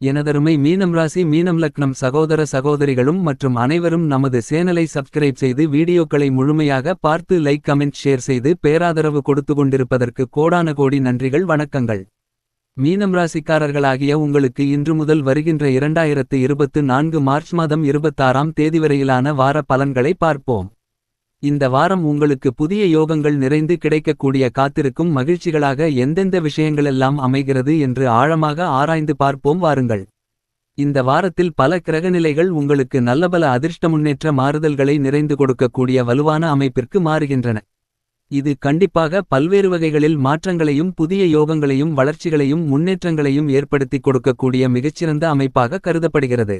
எனதருமை மீனம் ராசி மீனம் லக்னம் சகோதர சகோதரிகளும் மற்றும் அனைவரும் நமது சேனலை சப்ஸ்கிரைப் செய்து வீடியோக்களை முழுமையாக பார்த்து லைக் கமெண்ட் ஷேர் செய்து பேராதரவு கொடுத்து கொண்டிருப்பதற்கு கோடான கோடி நன்றிகள் வணக்கங்கள். மீனம் ராசிக்காரர்களாகிய உங்களுக்கு இன்று முதல் வருகின்ற இரண்டாயிரத்து இருபத்து நான்கு மார்ச் மாதம் இருபத்தாறாம் தேதி வரையிலான வார பலன்களை பார்ப்போம். இந்த வாரம் உங்களுக்கு புதிய யோகங்கள் நிறைந்து கிடைக்கக்கூடிய காத்திருக்கும் மகிழ்ச்சிகளாக எந்தெந்த விஷயங்களெல்லாம் அமைகிறது என்று ஆழமாக ஆராய்ந்து பார்ப்போம் வாருங்கள். இந்த வாரத்தில் பல கிரகநிலைகள் உங்களுக்கு நல்லபல அதிர்ஷ்ட முன்னேற்ற மாறுதல்களை நிறைந்து கொடுக்கக்கூடிய வலுவான அமைப்பிற்கு மாறுகின்றன. இது கண்டிப்பாக பல்வேறு வகைகளில் மாற்றங்களையும் புதிய யோகங்களையும் வளர்ச்சிகளையும் முன்னேற்றங்களையும் ஏற்படுத்திக் கொடுக்கக்கூடிய மிகச்சிறந்த அமைப்பாக கருதப்படுகிறது.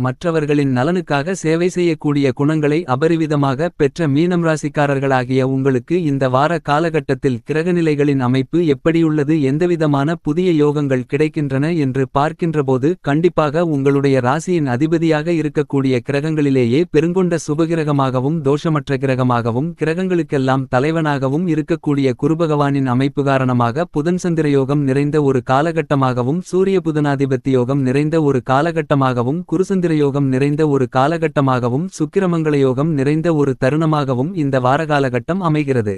மற்றவர்களின் நலனுக்காக சேவை செய்யக்கூடிய குணங்களை அபரிவிதமாக பெற்ற மீனம் ராசிக்காரர்களாகிய உங்களுக்கு இந்த வார காலகட்டத்தில் கிரகநிலைகளின் அமைப்பு எப்படியுள்ளது எந்தவிதமான புதிய யோகங்கள் கிடைக்கின்றன என்று பார்க்கின்றபோது கண்டிப்பாக உங்களுடைய ராசியின் அதிபதியாக இருக்கக்கூடிய கிரகங்களிலேயே பெருங்கொண்ட சுபகிரகமாகவும் தோஷமற்ற கிரகமாகவும் கிரகங்களுக்கெல்லாம் தலைவனாகவும் இருக்கக்கூடிய குருபகவானின் அமைப்பு காரணமாக புதன் சந்திர யோகம் நிறைந்த ஒரு காலகட்டமாகவும் சூரிய புதனாதிபத்தி யோகம் நிறைந்த ஒரு காலகட்டமாகவும் குருசந்திர யோகம் நிறைந்த ஒரு காலகட்டமாகவும் சுக்கிரமங்கள யோகம் நிறைந்த ஒரு தருணமாகவும் இந்த வாரகாலகட்டம் அமைகிறது.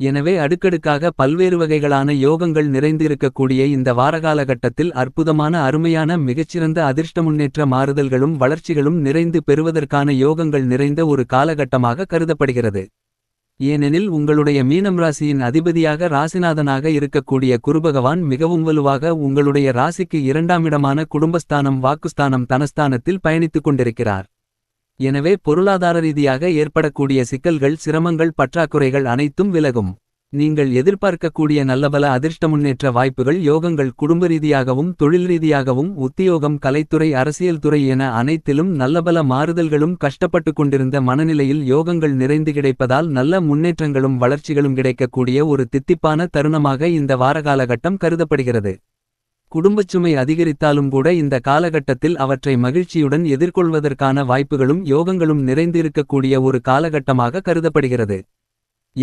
எனவே அடுக்கடுக்காக பல்வேறு வகைகளான யோகங்கள் நிறைந்து இருக்கக்கூடிய இந்த வாரகாலகட்டத்தில் அற்புதமான அருமையான மிகச்சிறந்த அதிர்ஷ்ட முன்னேற்ற மாறுதல்களும் வளர்ச்சிகளும் நிறைந்து பெறுவதற்கான யோகங்கள் நிறைந்த ஒரு காலகட்டமாக கருதப்படுகிறது. ஏனெனில் உங்களுடைய மீனம் ராசியின் அதிபதியாக ராசிநாதனாக இருக்கக்கூடிய குருபகவான் மிகவும் வலுவாக உங்களுடைய ராசிக்கு இரண்டாமிடமான குடும்பஸ்தானம் வாக்குஸ்தானம் தனஸ்தானத்தில் பயணித்துக் கொண்டிருக்கிறார். எனவே பொருளாதார ரீதியாக ஏற்படக்கூடிய சிக்கல்கள் சிரமங்கள் பற்றாக்குறைகள் அனைத்தும் விலகும். நீங்கள் எதிர்பார்க்கக்கூடிய நல்லபல அதிர்ஷ்ட முன்னேற்ற வாய்ப்புகள் யோகங்கள் குடும்ப ரீதியாகவும் தொழில் ரீதியாகவும் உத்தியோகம் கலைத்துறை அரசியல் துறை என அனைத்திலும் நல்லபல மாறுதல்களும் கஷ்டப்பட்டு கொண்டிருந்த மனநிலையில் யோகங்கள் நிறைந்து கிடைப்பதால் நல்ல முன்னேற்றங்களும் வளர்ச்சிகளும் கிடைக்கக்கூடிய ஒரு தித்திப்பான தருணமாக இந்த வாரகாலகட்டம் கருதப்படுகிறது. குடும்பச்சுமை அதிகரித்தாலும் கூட இந்த காலகட்டத்தில் அவற்றை மகிழ்ச்சியுடன் எதிர்கொள்வதற்கான வாய்ப்புகளும் யோகங்களும் நிறைந்திருக்கக்கூடிய ஒரு காலகட்டமாக கருதப்படுகிறது.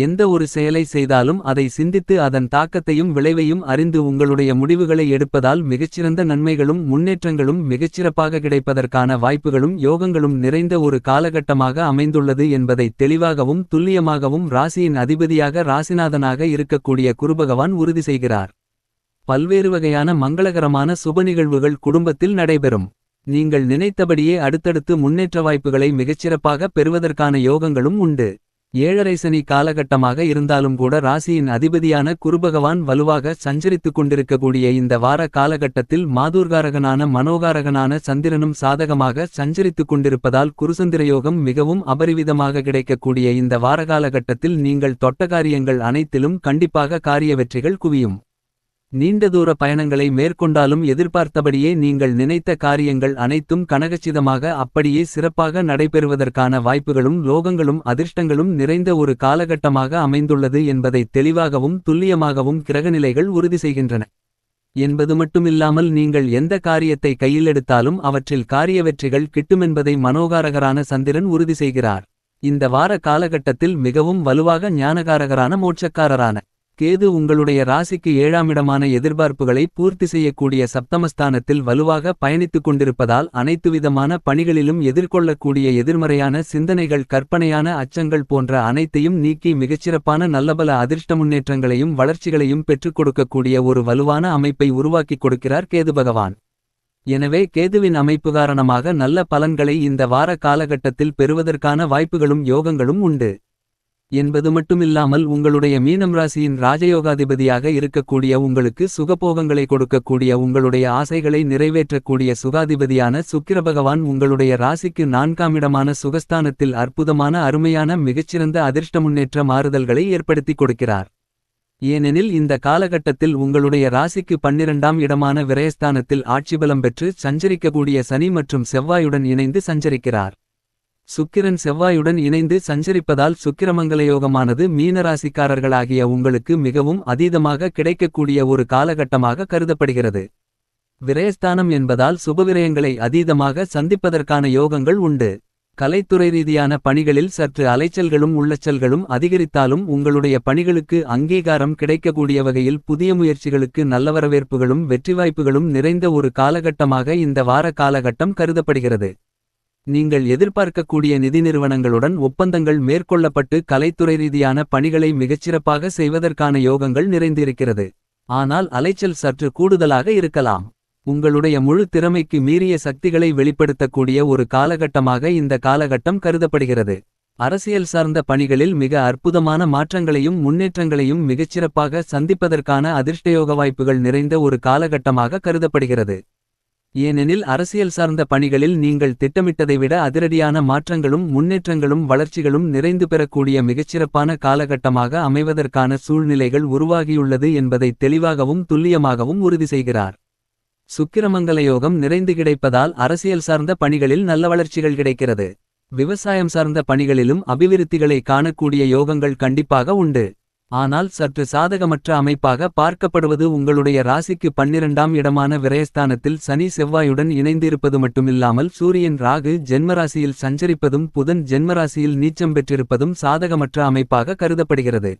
எந்த ஒரு செயலை செய்தாலும் அதை சிந்தித்து அதன் தாக்கத்தையும் விளைவையும் அறிந்து உங்களுடைய முடிவுகளை எடுப்பதால் மிகச்சிறந்த நன்மைகளும் முன்னேற்றங்களும் மிகச்சிறப்பாக கிடைப்பதற்கான வாய்ப்புகளும் யோகங்களும் நிறைந்த ஒரு காலகட்டமாக அமைந்துள்ளது என்பதை தெளிவாகவும் துல்லியமாகவும் ராசியின் அதிபதியாக ராசிநாதனாக இருக்கக்கூடிய குருபகவான் உறுதி செய்கிறார். பல்வேறு வகையான மங்களகரமான சுப நிகழ்வுகள் குடும்பத்தில் நடைபெறும். நீங்கள் நினைத்தபடியே அடுத்தடுத்து முன்னேற்ற வாய்ப்புகளை மிகச்சிறப்பாக பெறுவதற்கான யோகங்களும் உண்டு. ஏழரை சனி காலகட்டமாக இருந்தாலும் கூட ராசியின் அதிபதியான குருபகவான் வலுவாக சஞ்சரித்துக் கொண்டிருக்கக்கூடிய இந்த வார காலகட்டத்தில் மாதூர்காரகனான மனோகாரகனான சந்திரனும் சாதகமாக சஞ்சரித்துக் கொண்டிருப்பதால் குருசந்திரயோகம் மிகவும் அபரிவிதமாக கிடைக்கக்கூடிய இந்த வார காலகட்டத்தில் நீங்கள் தொட்ட காரியங்கள் அனைத்திலும் கண்டிப்பாக காரிய வெற்றிகள் குவியும். நீண்ட தூர பயணங்களை மேற்கொண்டாலும் எதிர்பார்த்தபடியே நீங்கள் நினைத்த காரியங்கள் அனைத்தும் கனகச்சிதமாக அப்படியே சிறப்பாக நடைபெறுவதற்கான வாய்ப்புகளும் லோகங்களும் அதிர்ஷ்டங்களும் நிறைந்த ஒரு காலகட்டமாக அமைந்துள்ளது என்பதை தெளிவாகவும் துல்லியமாகவும் கிரகநிலைகள் உறுதி செய்கின்றன. என்பது மட்டுமில்லாமல் நீங்கள் எந்த காரியத்தை கையிலெடுத்தாலும் அவற்றில் காரிய வெற்றிகள் கிட்டுமென்பதை மனோகாரகரான சந்திரன் உறுதி செய்கிறார். இந்த வார காலகட்டத்தில் மிகவும் வலுவாக ஞானகாரகரான மோட்சக்காரரான கேது உங்களுடைய ராசிக்கு ஏழாமிடமான எதிர்பார்ப்புகளை பூர்த்தி செய்யக்கூடிய சப்தமஸ்தானத்தில் வலுவாக பயணித்துக் கொண்டிருப்பதால் அனைத்துவிதமான பணிகளிலும் எதிர்கொள்ளக்கூடிய எதிர்மறையான சிந்தனைகள் கற்பனையான அச்சங்கள் போன்ற அனைத்தையும் நீக்கி மிகச்சிறப்பான நல்லபல அதிர்ஷ்ட முன்னேற்றங்களையும் வளர்ச்சிகளையும் பெற்றுக் கொடுக்கக்கூடிய ஒரு வலுவான அமைப்பை உருவாக்கிக் கொடுக்கிறார் கேது பகவான். எனவே கேதுவின் அமைப்பு காரணமாக நல்ல பலன்களை இந்த வார காலகட்டத்தில் பெறுவதற்கான வாய்ப்புகளும் யோகங்களும் உண்டு. என்பது மட்டுமில்லாமல் உங்களுடைய மீனம் ராசியின் ராஜயோகாதிபதியாக இருக்கக்கூடிய உங்களுக்கு சுகபோகங்களை கொடுக்கக்கூடிய உங்களுடைய ஆசைகளை நிறைவேற்றக்கூடிய சுகாதிபதியான சுக்கிரபகவான் உங்களுடைய ராசிக்கு நான்காமிடமான சுகஸ்தானத்தில் அற்புதமான அருமையான மிகச்சிறந்த அதிர்ஷ்ட முன்னேற்ற மாறுதல்களை ஏற்படுத்திக் கொடுக்கிறார். ஏனெனில் இந்த காலகட்டத்தில் உங்களுடைய ராசிக்கு பன்னிரண்டாம் இடமான விரயஸ்தானத்தில் ஆட்சிபலம் பெற்று சஞ்சரிக்கக்கூடிய சனி மற்றும் செவ்வாயுடன் இணைந்து சஞ்சரிக்கிறார். சுக்கிரன் செவ்வாயுடன் இணைந்து சஞ்சரிப்பதால் சுக்கிரமங்கலயோகமானது மீனராசிக்காரர்களாகிய உங்களுக்கு மிகவும் அதீதமாக கிடைக்கக்கூடிய ஒரு காலகட்டமாக கருதப்படுகிறது. விரயஸ்தானம் என்பதால் சுபவிரயங்களை அதீதமாக சந்திப்பதற்கான யோகங்கள் உண்டு. கலைத்துறை ரீதியான பணிகளில் சற்று அலைச்சல்களும் உள்ளச்சல்களும் அதிகரித்தாலும் உங்களுடைய பணிகளுக்கு அங்கீகாரம் கிடைக்கக்கூடிய வகையில் புதிய முயற்சிகளுக்கு நல்ல வரவேற்புகளும் வெற்றி வாய்ப்புகளும் நிறைந்த ஒரு காலகட்டமாக இந்த வார காலகட்டம் கருதப்படுகிறது. நீங்கள் எதிர்பார்க்கக்கூடிய நிதி நிறுவனங்களுடன் ஒப்பந்தங்கள் மேற்கொள்ளப்பட்டு கலைத்துறை ரீதியான பணிகளை மிகச்சிறப்பாக செய்வதற்கான யோகங்கள் நிறைந்திருக்கிறது. ஆனால் அலைச்சல் சற்று கூடுதலாக இருக்கலாம். உங்களுடைய முழு திறமைக்கு மீறிய சக்திகளை வெளிப்படுத்தக்கூடிய ஒரு காலகட்டமாக இந்த காலகட்டம் கருதப்படுகிறது. அரசியல் சார்ந்த பணிகளில் மிக அற்புதமான மாற்றங்களையும் முன்னேற்றங்களையும் மிகச்சிறப்பாக சந்திப்பதற்கான அதிர்ஷ்டயோக வாய்ப்புகள் நிறைந்த ஒரு காலகட்டமாக கருதப்படுகிறது. ஏனெனில் அரசியல் சார்ந்த பணிகளில் நீங்கள் திட்டமிட்டதை விட அதிரடியான மாற்றங்களும் முன்னேற்றங்களும் வளர்ச்சிகளும் நிறைந்து பெறக்கூடிய மிகச்சிறப்பான காலகட்டமாக அமைவதற்கான சூழ்நிலைகள் உருவாகியுள்ளது என்பதை தெளிவாகவும் துல்லியமாகவும் உறுதி செய்கிறார். சுக்கிரமங்கல யோகம் நிறைந்து கிடைப்பதால் அரசியல் சார்ந்த பணிகளில் நல்ல வளர்ச்சிகள் கிடைக்கிறது. விவசாயம் சார்ந்த பணிகளிலும் அபிவிருத்திகளை காணக்கூடிய யோகங்கள் கண்டிப்பாக உண்டு. ஆனால் சற்று சாதகமற்ற அமைப்பாக பார்க்கப்படுவது உங்களுடைய ராசிக்கு பன்னிரண்டாம் இடமான விரயஸ்தானத்தில் சனி செவ்வாயுடன் இணைந்திருப்பது மட்டுமில்லாமல் சூரியன் ராகு ஜென்மராசியில் சஞ்சரிப்பதும் புதன் ஜென்மராசியில் நீச்சம் பெற்றிருப்பதும் சாதகமற்ற அமைப்பாக கருதப்படுகிறது.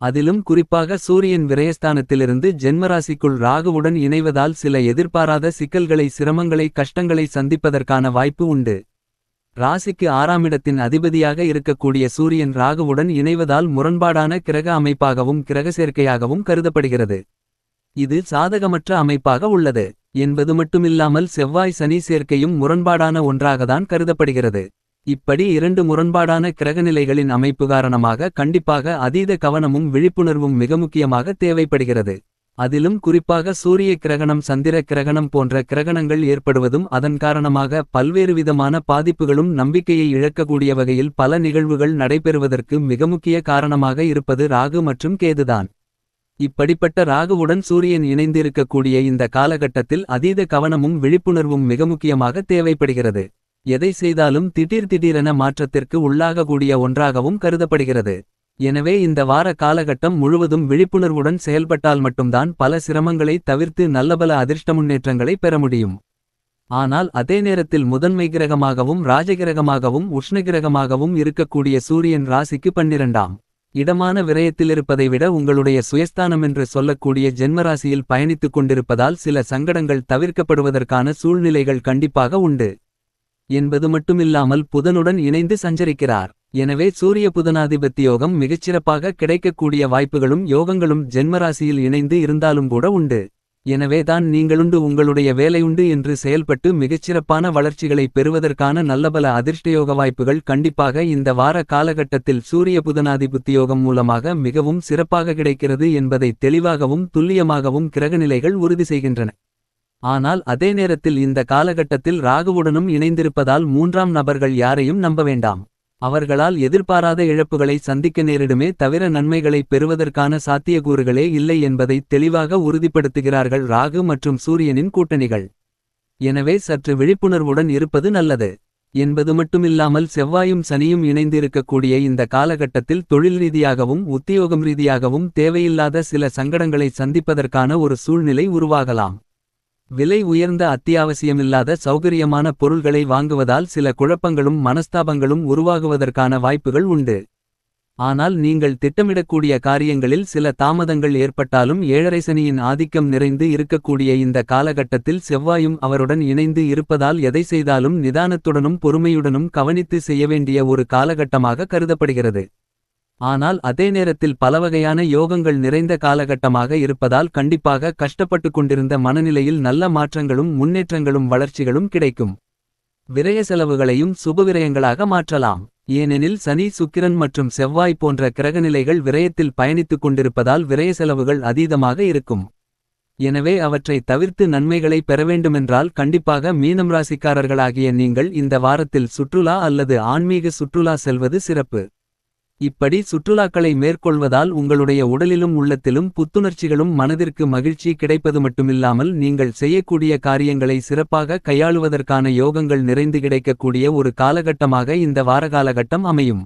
அதிலும் குறிப்பாக சூரியன் விரயஸ்தானத்திலிருந்து ஜென்மராசிக்குள் ராகுவுடன் இணைவதால் சில எதிர்பாராத சிக்கல்களை சிரமங்களை கஷ்டங்களை சந்திப்பதற்கான வாய்ப்பு உண்டு. ராசிக்கு ஆறாமிடத்தின் அதிபதியாக இருக்கக்கூடிய சூரியன் ராகுவுடன் இணைவதால் முரண்பாடான கிரக அமைப்பாகவும் கிரக சேர்க்கையாகவும் கருதப்படுகிறது. இது சாதகமற்ற அமைப்பாக உள்ளது. என்பது மட்டுமில்லாமல் செவ்வாய் சனி சேர்க்கையும் முரண்பாடான ஒன்றாகத்தான் கருதப்படுகிறது. இப்படி இரண்டு முரண்பாடான கிரகநிலைகளின் அமைப்பு காரணமாக கண்டிப்பாக அதீத கவனமும் விழிப்புணர்வும் மிக முக்கியமாக தேவைப்படுகிறது. அதிலும் குறிப்பாக சூரிய கிரகணம் சந்திர கிரகணம் போன்ற கிரகணங்கள் ஏற்படுவதும் அதன் காரணமாக பல்வேறு விதமான பாதிப்புகளும் நம்பிக்கையை இழக்கக்கூடிய வகையில் பல நிகழ்வுகள் நடைபெறுவதற்கு மிக முக்கிய காரணமாக இருப்பது ராகு மற்றும் கேதுதான். இப்படிப்பட்ட ராகுவுடன் சூரியன் இணைந்திருக்கக்கூடிய இந்த காலகட்டத்தில் அதீத கவனமும் விழிப்புணர்வும் மிக முக்கியமாக தேவைப்படுகிறது. எதை செய்தாலும் திடீர் திடீரென மாற்றத்திற்கு உள்ளாகக்கூடிய ஒன்றாகவும் கருதப்படுகிறது. எனவே இந்த வார காலகட்டம் முழுவதும் விழிப்புணர்வுடன் செயல்பட்டால் மட்டும்தான் பல சிரமங்களை தவிர்த்து நல்லபல அதிர்ஷ்ட முன்னேற்றங்களை பெற முடியும். ஆனால் அதே நேரத்தில் முதன்மை கிரகமாகவும் ராஜகிரகமாகவும் உஷ்ணகிரகமாகவும் இருக்கக்கூடிய சூரியன் ராசிக்கு பன்னிரண்டாம். இடமான விரயத்திலிருப்பதை விட உங்களுடைய சுயஸ்தானம் என்று சொல்லக்கூடிய ஜென்மராசியில் பயணித்துக் கொண்டிருப்பதால் சில சங்கடங்கள் தவிர்க்கப்படுவதற்கான சூழ்நிலைகள் கண்டிப்பாக உண்டு. என்பது மட்டுமில்லாமல் புதனுடன் இணைந்து சஞ்சரிக்கிறார். எனவே சூரிய புதனாதிபத்தி யோகம் மிகச்சிறப்பாக கிடைக்கக்கூடிய வாய்ப்புகளும் யோகங்களும் ஜென்மராசியில் இணைந்து இருந்தாலும் கூட உண்டு. எனவே தான் நீங்களுண்டு உங்களுடைய வேலையுண்டு என்று செயல்பட்டு மிகச்சிறப்பான வளர்ச்சிகளை பெறுவதற்கான நல்லபல அதிர்ஷ்டயோக வாய்ப்புகள் கண்டிப்பாக இந்த வார காலகட்டத்தில் சூரிய புதனாதிபத்தி யோகம் மூலமாக மிகவும் சிறப்பாக கிடைக்கிறது என்பதை தெளிவாகவும் துல்லியமாகவும் கிரகநிலைகள் உறுதி செய்கின்றன. ஆனால் அதே நேரத்தில் இந்த காலகட்டத்தில் ராகுவுடனும் இணைந்திருப்பதால் மூன்றாம் நபர்கள் யாரையும் நம்ப வேண்டாம். அவர்களால் எதிர்பாராத இழப்புகளை சந்திக்க நேரிடுமே தவிர நன்மைகளை பெறுவதற்கான சாத்தியக்கூறுகளே இல்லை என்பதை தெளிவாக உறுதிப்படுத்துகிறார்கள் ராகு மற்றும் சூரியனின் கூட்டணிகள். எனவே சற்று விழிப்புணர்வுடன் இருப்பது நல்லது. என்பது மட்டுமில்லாமல் செவ்வாயும் சனியும் இணைந்திருக்கக்கூடிய இந்த காலகட்டத்தில் தொழில் ரீதியாகவும் உத்தியோகம் ரீதியாகவும் தேவையில்லாத சில சங்கடங்களை சந்திப்பதற்கான ஒரு சூழ்நிலை உருவாகலாம். விலை உயர்ந்த அத்தியாவசியமில்லாத சௌகரியமான பொருள்களை வாங்குவதால் சில குழப்பங்களும் மனஸ்தாபங்களும் உருவாகுவதற்கான வாய்ப்புகள் உண்டு. ஆனால் நீங்கள் திட்டமிடக்கூடிய காரியங்களில் சில தாமதங்கள் ஏற்பட்டாலும் ஏழரை சனியின் ஆதிக்கம் நிறைந்து இருக்கக்கூடிய இந்த காலகட்டத்தில் செவ்வாயும் அவருடன் இணைந்து இருப்பதால் எதை செய்தாலும் நிதானத்துடனும் பொறுமையுடனும் கவனித்து செய்ய வேண்டிய ஒரு காலகட்டமாக கருதப்படுகிறது. ஆனால் அதே நேரத்தில் பலவகையான யோகங்கள் நிறைந்த காலகட்டமாக இருப்பதால் கண்டிப்பாக கஷ்டப்பட்டு கொண்டிருந்த மனநிலையில் நல்ல மாற்றங்களும் முன்னேற்றங்களும் வளர்ச்சிகளும் கிடைக்கும். விரய செலவுகளையும் சுபவிரயங்களாக மாற்றலாம். ஏனெனில் சனி சுக்கிரன் மற்றும் செவ்வாய் போன்ற கிரகநிலைகள் விரயத்தில் பயணித்துக் கொண்டிருப்பதால் விரய செலவுகள் அதீதமாக இருக்கும். எனவே அவற்றை தவிர்த்து நன்மைகளை பெற வேண்டுமென்றால் கண்டிப்பாக மீனம் ராசிக்காரர்களாகிய நீங்கள் இந்த வாரத்தில் சுற்றுலா அல்லது ஆன்மீக சுற்றுலா செல்வது சிறப்பு. இப்படி சுற்றுலாக்களை மேற்கொள்வதால் உங்களுடைய உடலிலும் உள்ளத்திலும் புத்துணர்ச்சிகளும் மனதிற்கு மகிழ்ச்சி கிடைப்பது மட்டுமில்லாமல் நீங்கள் செய்யக்கூடிய காரியங்களை சிறப்பாக கையாளுவதற்கான யோகங்கள் நிறைந்து கிடைக்கக்கூடிய ஒரு காலகட்டமாக இந்த வாரகாலகட்டம் அமையும்.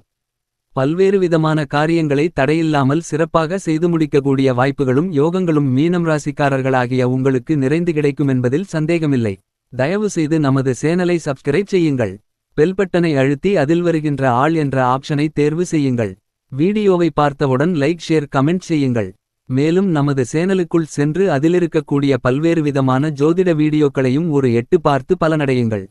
பல்வேறு விதமான காரியங்களை தடையில்லாமல் சிறப்பாக செய்து முடிக்கக்கூடிய வாய்ப்புகளும் யோகங்களும் மீனம் ராசிக்காரர்களாகிய உங்களுக்கு நிறைந்து கிடைக்கும் என்பதில் சந்தேகமில்லை. தயவு செய்து நமது சேனலை சப்ஸ்கிரைப் செய்யுங்கள். பெல் பட்டனை அழுத்தி அதில் வருகின்ற ஆள் என்ற ஆப்ஷனை தேர்வு செய்யுங்கள். வீடியோவை பார்த்தவுடன் லைக் ஷேர் கமெண்ட் செய்யுங்கள். மேலும் நமது சேனலுக்குள் சென்று அதிலிருக்கக்கூடிய பல்வேறு விதமான ஜோதிட வீடியோக்களையும் ஒரு எட்டு பார்த்து பலனடையுங்கள்.